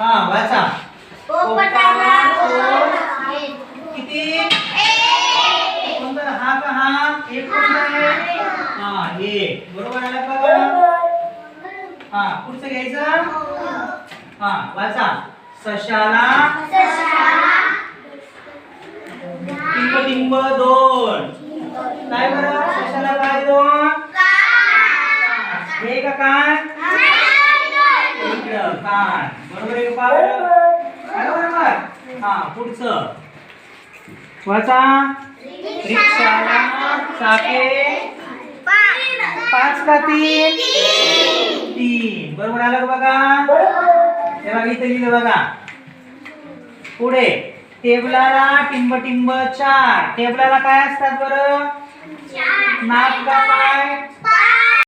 हा वाचा. पोपटाला किती? कोणता? हा का हा? एक कोणता आहे? हा. एक बरोबर आला का हा पुढचं घ्यायचं? हा वाचा. सशाला टिंब टिंब दोन. काय बरं? सशाला काय दोन? हे का काय? इकडं कान बरोबर आहे का बरोबर. हा पुढचं. वाचा रिक्षाला चाके. पाच का तीन? तीन. बरोबर आलं का बघा? हे बघा इथे लिहिलं बघा. पुढे. टेबलाला टिंब टिंब चार. टेबलाला काय असतात बरं? नाक का पाय?